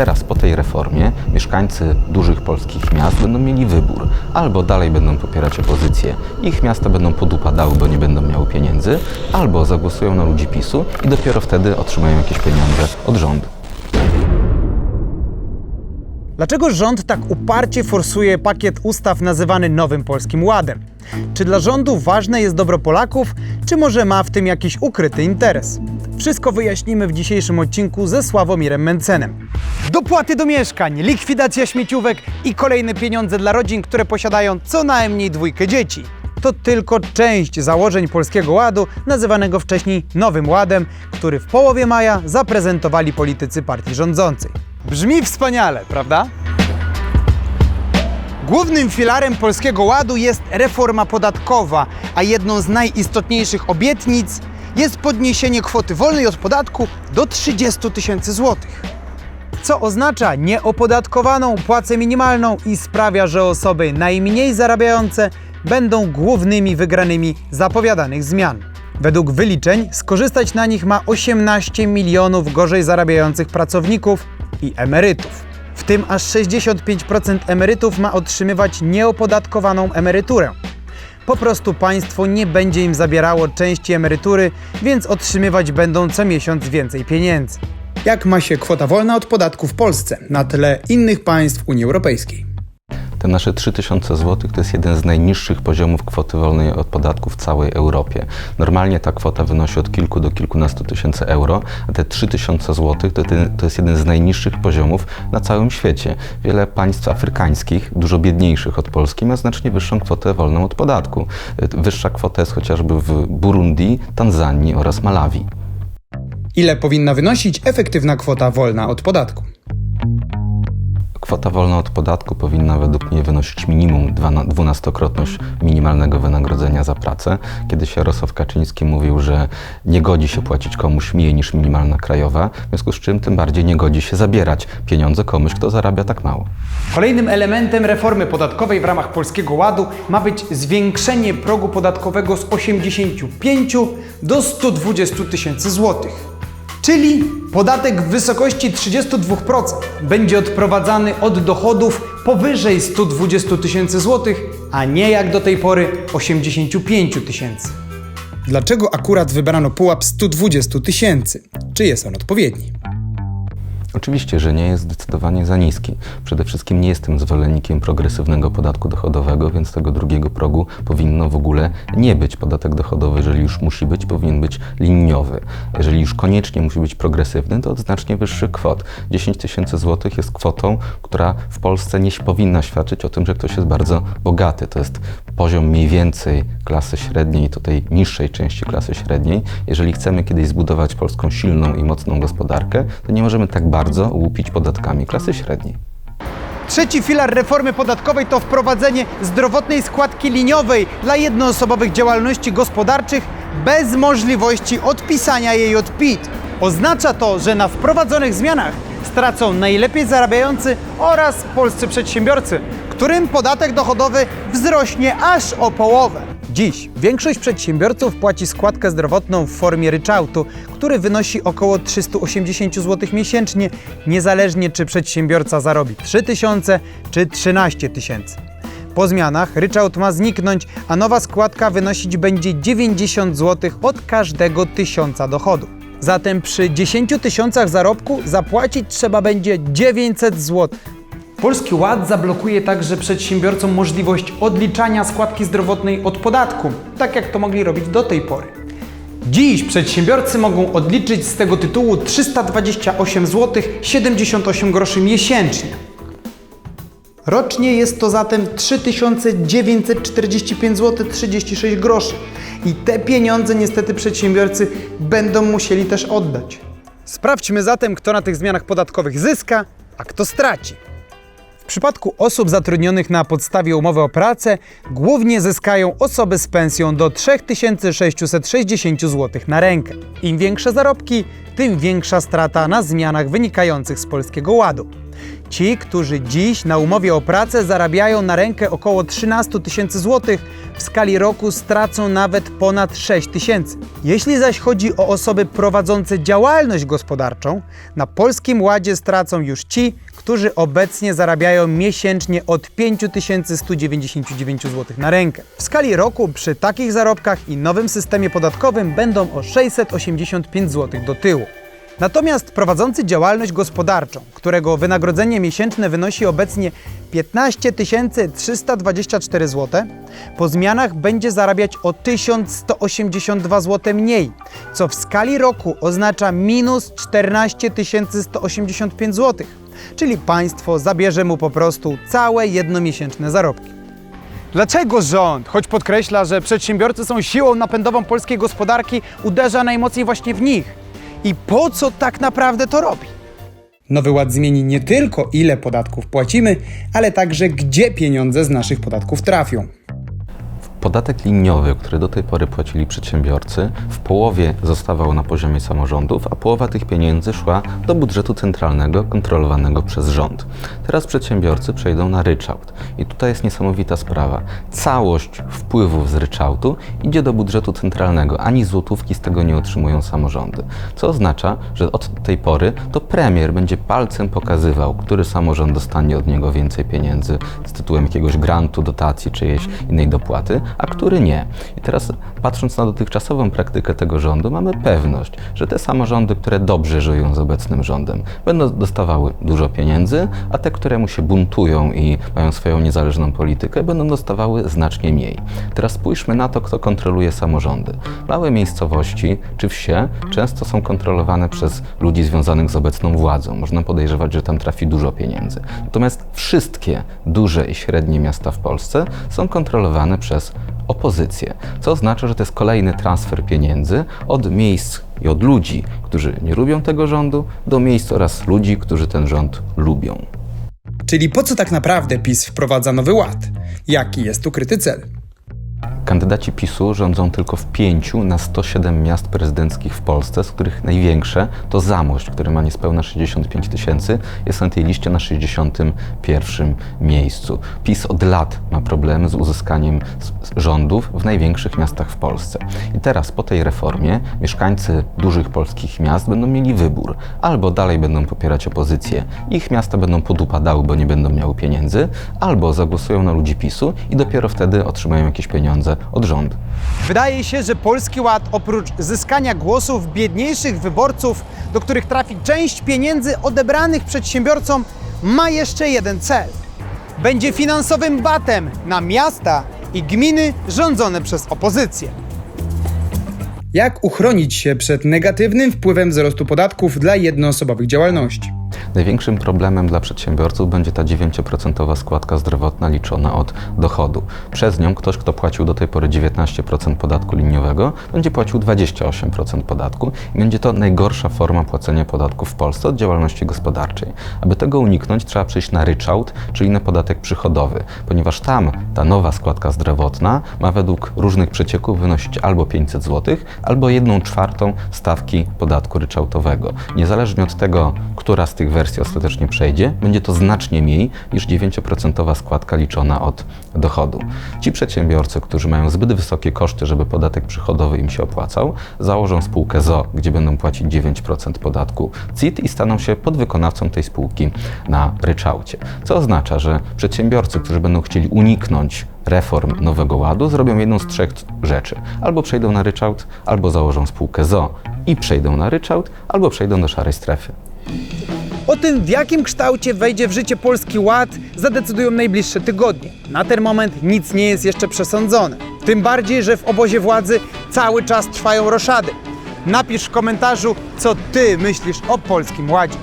teraz po tej reformie mieszkańcy dużych polskich miast będą mieli wybór. Albo dalej będą popierać opozycję, ich miasta będą podupadały, bo nie będą miały pieniędzy, albo zagłosują na ludzi PiSu i dopiero wtedy otrzymają jakieś pieniądze od rządu. Dlaczego rząd tak uparcie forsuje pakiet ustaw nazywany Nowym Polskim Ładem? Czy dla rządu ważne jest dobro Polaków, czy może ma w tym jakiś ukryty interes? Wszystko wyjaśnimy w dzisiejszym odcinku ze Sławomirem Mencenem. Dopłaty do mieszkań, likwidacja śmieciówek i kolejne pieniądze dla rodzin, które posiadają co najmniej dwójkę dzieci. To tylko część założeń Polskiego Ładu, nazywanego wcześniej Nowym Ładem, który w połowie maja zaprezentowali politycy partii rządzącej. Brzmi wspaniale, prawda? Głównym filarem Polskiego Ładu jest reforma podatkowa, a jedną z najistotniejszych obietnic jest podniesienie kwoty wolnej od podatku do 30 tysięcy złotych. Co oznacza nieopodatkowaną płacę minimalną i sprawia, że osoby najmniej zarabiające będą głównymi wygranymi zapowiadanych zmian. Według wyliczeń skorzystać na nich ma 18 milionów gorzej zarabiających pracowników i emerytów. W tym aż 65% emerytów ma otrzymywać nieopodatkowaną emeryturę. Po prostu państwo nie będzie im zabierało części emerytury, więc otrzymywać będą co miesiąc więcej pieniędzy. Jak ma się kwota wolna od podatku w Polsce na tle innych państw Unii Europejskiej? Te nasze 3000 zł to jest jeden z najniższych poziomów kwoty wolnej od podatku w całej Europie. Normalnie ta kwota wynosi od kilku do kilkunastu tysięcy euro, a te 3000 zł to, to jest jeden z najniższych poziomów na całym świecie. Wiele państw afrykańskich, dużo biedniejszych od Polski, ma znacznie wyższą kwotę wolną od podatku. Wyższa kwota jest chociażby w Burundi, Tanzanii oraz Malawi. Ile powinna wynosić efektywna kwota wolna od podatku? Kwota wolna od podatku powinna według mnie wynosić minimum dwunastokrotność minimalnego wynagrodzenia za pracę. Kiedyś Jarosław Kaczyński mówił, że nie godzi się płacić komuś mniej niż minimalna krajowa, w związku z czym tym bardziej nie godzi się zabierać pieniądze komuś, kto zarabia tak mało. Kolejnym elementem reformy podatkowej w ramach Polskiego Ładu ma być zwiększenie progu podatkowego z 85 do 120 tysięcy złotych. Czyli podatek w wysokości 32% będzie odprowadzany od dochodów powyżej 120 tysięcy złotych, a nie jak do tej pory 85 tysięcy. Dlaczego akurat wybrano pułap 120 tysięcy? Czy jest on odpowiedni? Oczywiście, że nie jest zdecydowanie za niski. Przede wszystkim nie jestem zwolennikiem progresywnego podatku dochodowego, więc tego drugiego progu powinno w ogóle nie być. Podatek dochodowy, jeżeli już musi być, powinien być liniowy. Jeżeli już koniecznie musi być progresywny, to od znacznie wyższych kwot. 10 tysięcy złotych jest kwotą, która w Polsce nie powinna świadczyć o tym, że ktoś jest bardzo bogaty. To jest poziom mniej więcej klasy średniej, to tej niższej części klasy średniej. Jeżeli chcemy kiedyś zbudować polską silną i mocną gospodarkę, to nie możemy tak bardzo łupić podatkami klasy średniej. Trzeci filar reformy podatkowej to wprowadzenie zdrowotnej składki liniowej dla jednoosobowych działalności gospodarczych bez możliwości odpisania jej od PIT. Oznacza to, że na wprowadzonych zmianach stracą najlepiej zarabiający oraz polscy przedsiębiorcy, którym podatek dochodowy wzrośnie aż o połowę. Dziś większość przedsiębiorców płaci składkę zdrowotną w formie ryczałtu, który wynosi około 380 zł miesięcznie, niezależnie czy przedsiębiorca zarobi 3000 czy 13 tysięcy. Po zmianach ryczałt ma zniknąć, a nowa składka wynosić będzie 90 zł od każdego tysiąca dochodu. Zatem przy 10 tysiącach zarobku zapłacić trzeba będzie 900 zł. Polski Ład zablokuje także przedsiębiorcom możliwość odliczania składki zdrowotnej od podatku, tak jak to mogli robić do tej pory. Dziś przedsiębiorcy mogą odliczyć z tego tytułu 328 zł 78 groszy miesięcznie. Rocznie jest to zatem 3945 zł 36 groszy. I te pieniądze niestety przedsiębiorcy będą musieli też oddać. Sprawdźmy zatem, kto na tych zmianach podatkowych zyska, a kto straci. Przypadku osób zatrudnionych na podstawie umowy o pracę głównie zyskają osoby z pensją do 3660 zł na rękę. Im większe zarobki, tym większa strata na zmianach wynikających z Polskiego Ładu. Ci, którzy dziś na umowie o pracę zarabiają na rękę około 13 tysięcy złotych, w skali roku stracą nawet ponad 6 tysięcy. Jeśli zaś chodzi o osoby prowadzące działalność gospodarczą, na Polskim Ładzie stracą już ci, którzy obecnie zarabiają miesięcznie od 5199 zł na rękę. W skali roku przy takich zarobkach i nowym systemie podatkowym będą o 685 zł do tyłu. Natomiast prowadzący działalność gospodarczą, którego wynagrodzenie miesięczne wynosi obecnie 15 324 zł, po zmianach będzie zarabiać o 1182 zł mniej, co w skali roku oznacza minus 14 185 zł, czyli państwo zabierze mu po prostu całe jednomiesięczne zarobki. Dlaczego rząd, choć podkreśla, że przedsiębiorcy są siłą napędową polskiej gospodarki, uderza najmocniej właśnie w nich? I po co tak naprawdę to robi? Nowy Ład zmieni nie tylko ile podatków płacimy, ale także gdzie pieniądze z naszych podatków trafią. Podatek liniowy, który do tej pory płacili przedsiębiorcy, w połowie zostawał na poziomie samorządów, a połowa tych pieniędzy szła do budżetu centralnego kontrolowanego przez rząd. Teraz przedsiębiorcy przejdą na ryczałt. I tutaj jest niesamowita sprawa. Całość wpływów z ryczałtu idzie do budżetu centralnego, ani złotówki z tego nie otrzymują samorządy. Co oznacza, że od tej pory to premier będzie palcem pokazywał, który samorząd dostanie od niego więcej pieniędzy z tytułem jakiegoś grantu, dotacji czy jakiejś innej dopłaty, a który nie. I teraz patrząc na dotychczasową praktykę tego rządu, mamy pewność, że te samorządy, które dobrze żyją z obecnym rządem, będą dostawały dużo pieniędzy, a te, które mu się buntują i mają swoją niezależną politykę, będą dostawały znacznie mniej. Teraz spójrzmy na to, kto kontroluje samorządy. Małe miejscowości czy wsie często są kontrolowane przez ludzi związanych z obecną władzą. Można podejrzewać, że tam trafi dużo pieniędzy. Natomiast wszystkie duże i średnie miasta w Polsce są kontrolowane przez opozycję, co oznacza, że to jest kolejny transfer pieniędzy od miejsc i od ludzi, którzy nie lubią tego rządu, do miejsc oraz ludzi, którzy ten rząd lubią. Czyli po co tak naprawdę PiS wprowadza Nowy Ład? Jaki jest ukryty cel? Kandydaci PiSu rządzą tylko w 5 na 107 miast prezydenckich w Polsce, z których największe to Zamość, który ma niespełna 65 tysięcy, jest na tej liście na 61 miejscu. PiS od lat ma problemy z uzyskaniem rządów w największych miastach w Polsce. I teraz po tej reformie mieszkańcy dużych polskich miast będą mieli wybór. Albo dalej będą popierać opozycję, ich miasta będą podupadały, bo nie będą miały pieniędzy, albo zagłosują na ludzi PiSu i dopiero wtedy otrzymają jakieś pieniądze od rządu. Wydaje się, że Polski Ład oprócz zyskania głosów biedniejszych wyborców, do których trafi część pieniędzy odebranych przedsiębiorcom, ma jeszcze jeden cel. Będzie finansowym batem na miasta i gminy rządzone przez opozycję. Jak uchronić się przed negatywnym wpływem wzrostu podatków dla jednoosobowych działalności? Największym problemem dla przedsiębiorców będzie ta 9% składka zdrowotna liczona od dochodu. Przez nią ktoś, kto płacił do tej pory 19% podatku liniowego, będzie płacił 28% podatku i będzie to najgorsza forma płacenia podatku w Polsce od działalności gospodarczej. Aby tego uniknąć, trzeba przejść na ryczałt, czyli na podatek przychodowy, ponieważ tam ta nowa składka zdrowotna ma według różnych przecieków wynosić albo 500 zł, albo 1 czwartą stawki podatku ryczałtowego. Niezależnie od tego, która z tych wersji ostatecznie przejdzie, będzie to znacznie mniej niż 9% składka liczona od dochodu. Ci przedsiębiorcy, którzy mają zbyt wysokie koszty, żeby podatek przychodowy im się opłacał, założą spółkę ZO, gdzie będą płacić 9% podatku CIT i staną się podwykonawcą tej spółki na ryczałcie. Co oznacza, że przedsiębiorcy, którzy będą chcieli uniknąć reform Nowego Ładu, zrobią jedną z trzech rzeczy. Albo przejdą na ryczałt, albo założą spółkę ZO i przejdą na ryczałt, albo przejdą do szarej strefy. O tym, w jakim kształcie wejdzie w życie Polski Ład, zadecydują najbliższe tygodnie. Na ten moment nic nie jest jeszcze przesądzone. Tym bardziej, że w obozie władzy cały czas trwają roszady. Napisz w komentarzu, co ty myślisz o Polskim Ładzie.